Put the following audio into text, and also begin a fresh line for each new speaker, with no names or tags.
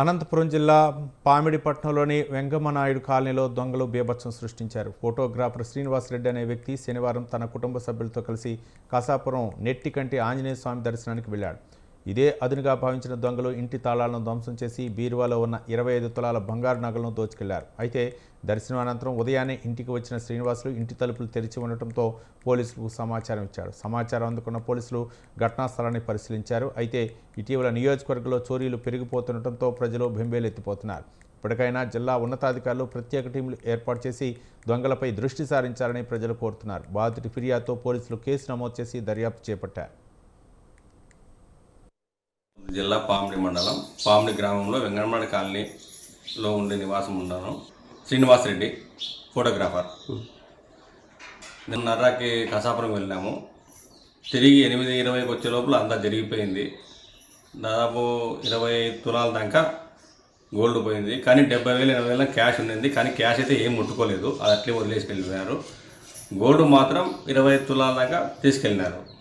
అనంతపురం జిల్లా పామిడిపట్నంలోని వెంగమ్మనాయుడు కాలనీలో దొంగలు బీభత్సం సృష్టించారు. ఫోటోగ్రాఫర్ శ్రీనివాసరెడ్డి అనే వ్యక్తి శనివారం తన కుటుంబ సభ్యులతో కలిసి కాసాపురం నెట్టికంటి ఆంజనేయ స్వామి దర్శనానికి వెళ్ళాడు. ఇదే అదునుగా భావించిన దొంగలు ఇంటి తాళాలను ధ్వంసం చేసి బీరువాలో ఉన్న ఇరవై ఐదు తులాల బంగారు నగలను దోచుకెళ్ళారు. అయితే దర్శనం అనంతరం ఉదయాన్నే ఇంటికి వచ్చిన శ్రీనివాసులు ఇంటి తలుపులు తెరిచి ఉండటంతో పోలీసులకు సమాచారం ఇచ్చాడు సమాచారం అందుకున్న పోలీసులు ఘటనా స్థలాన్ని పరిశీలించారు. అయితే ఇటీవల నియోజకవర్గంలో చోరీలు పెరిగిపోతుండటంతో ప్రజలు బెంబేలెత్తిపోతున్నారు. ఇప్పటికైనా జిల్లా ఉన్నతాధికారులు ప్రత్యేక టీంలు ఏర్పాటు చేసి దొంగలపై దృష్టి సారించాలని ప్రజలు కోరుతున్నారు. బాధితుడి ఫిర్యాదుతో పోలీసులు కేసు నమోదు చేసి దర్యాప్తు చేపట్టారు.
జిల్లా పామిడి మండలం పామిడి గ్రామంలో వెంగళమాడి కాలనీలో ఉండే నివాసం ఉన్నాను. శ్రీనివాస్ రెడ్డి ఫోటోగ్రాఫర్ నిన్నర్రాకి కసాపురం వెళ్ళాము తిరిగి ఎనిమిది ఇరవైకి వచ్చే లోపల అంతా జరిగిపోయింది. దాదాపు ఇరవై తులాల దాకా గోల్డ్ పోయింది. కానీ డెబ్బై వేలు ఎనభై వేల క్యాష్ ఉండింది. కానీ క్యాష్ అయితే ఏం ముట్టుకోలేదు. అది అట్లే వదిలేసి వెళ్ళిపోయారు. గోల్డ్ మాత్రం ఇరవై తులాల దాకా తీసుకెళ్ళినారు.